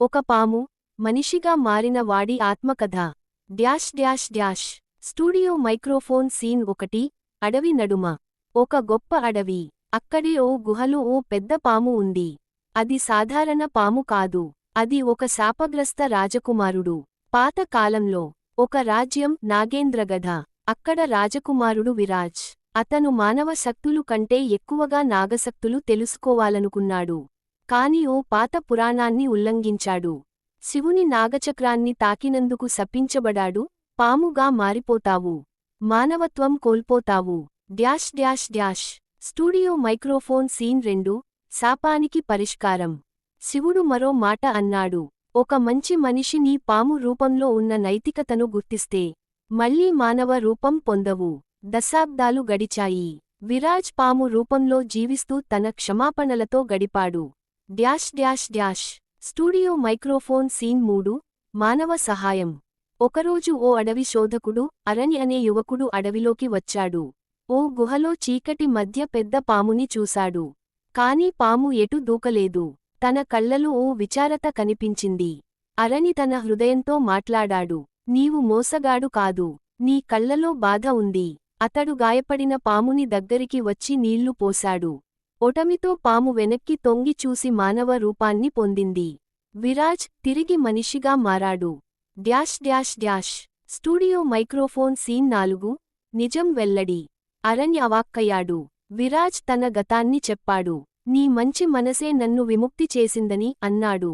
ఒక పాము మనిషిగా మారిన వాడి ఆత్మకథ. Dash dash dash. Studio microphone scene ఒకటి అడవి నడుమ. ఒక గొప్ప అడవి. అక్కడే ఓ గుహలో ఓ పెద్ద పాము ఉంది. అది సాధారణ పాము కాదు. అది ఒక శాపగ్రస్త రాజకుమారుడు. పాత కాలంలో ఒక రాజ్యం నాగేంద్రగధ. అక్కడ రాజకుమారుడు విరాజ్. అతను మానవ శక్తులు కంటే ఎక్కువగా నాగశక్తులు తెలుసుకోవాలనుకున్నాడు. కాని ఓ పాత పురాణాన్ని ఉల్లంఘించాడు. శివుని నాగచక్రాన్ని తాకినందుకు శపించబడాడు పాముగా మారిపోతావు మానవత్వం కోల్పోతావు. Dash dash dash. Studio microphone scene రెండు శాపానికి పరిష్కారం. శివుడు మరో మాట అన్నాడు ఒక మంచి మనిషి నీ పాము రూపంలో ఉన్న నైతికతను గుర్తిస్తే మళ్ళీ మానవ రూపం పొందవు. దశాబ్దాలు గడిచాయి. విరాజ్ పాము రూపంలో జీవిస్తూ తన క్షమాపణలతో గడిపాడు. Dash dash dash. Studio microphone scene మూడు మానవ సహాయం. ఒకరోజు ఓ అడవి శోధకుడు అరణి అనే యువకుడు అడవిలోకి వచ్చాడు. ఓ గుహలో చీకటి మధ్య పెద్ద పాముని చూశాడు. కాని పాము ఎటు దూకలేదు. తన కళ్ళలో ఓ విచారత కనిపించింది. అరణి తన హృదయంతో మాట్లాడాడు. నీవు మోసగాడు కాదు. నీ కళ్ళలో బాధ ఉంది. అతడు గాయపడిన పాముని దగ్గరికి వచ్చి నీళ్ళు పోశాడు. ఒటమితో పాము వెనక్కి తొంగి చూసి మానవ రూపాన్ని పొందింది. విరాజ్ తిరిగి మనిషిగా మారాడు. Dash dash dash. Studio microphone scene నాలుగు. నిజం వెల్లడి. అరణ్య అవాక్కయ్యాడు. విరాజ్ తన గతాన్ని చెప్పాడు. నీ మంచి మనసే నన్ను విముక్తి చేసిందని అన్నాడు.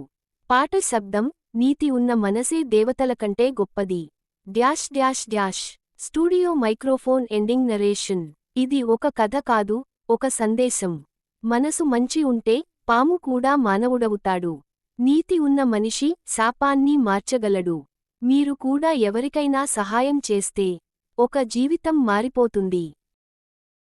పాట శబ్దం నీతి ఉన్న మనసే దేవతల కంటే గొప్పది. Dash dash dash. Studio microphone ending narration. ఇది ఒక కథ కాదు ఒక సందేశం. మనసు మంచి ఉంటే పాము కూడా మానవుడవుతాడు. నీతి ఉన్న మనిషి శాపాన్ని మార్చగలడు. మీరు కూడా ఎవరికైనా సహాయం చేస్తే ఒక జీవితం మారిపోతుంది.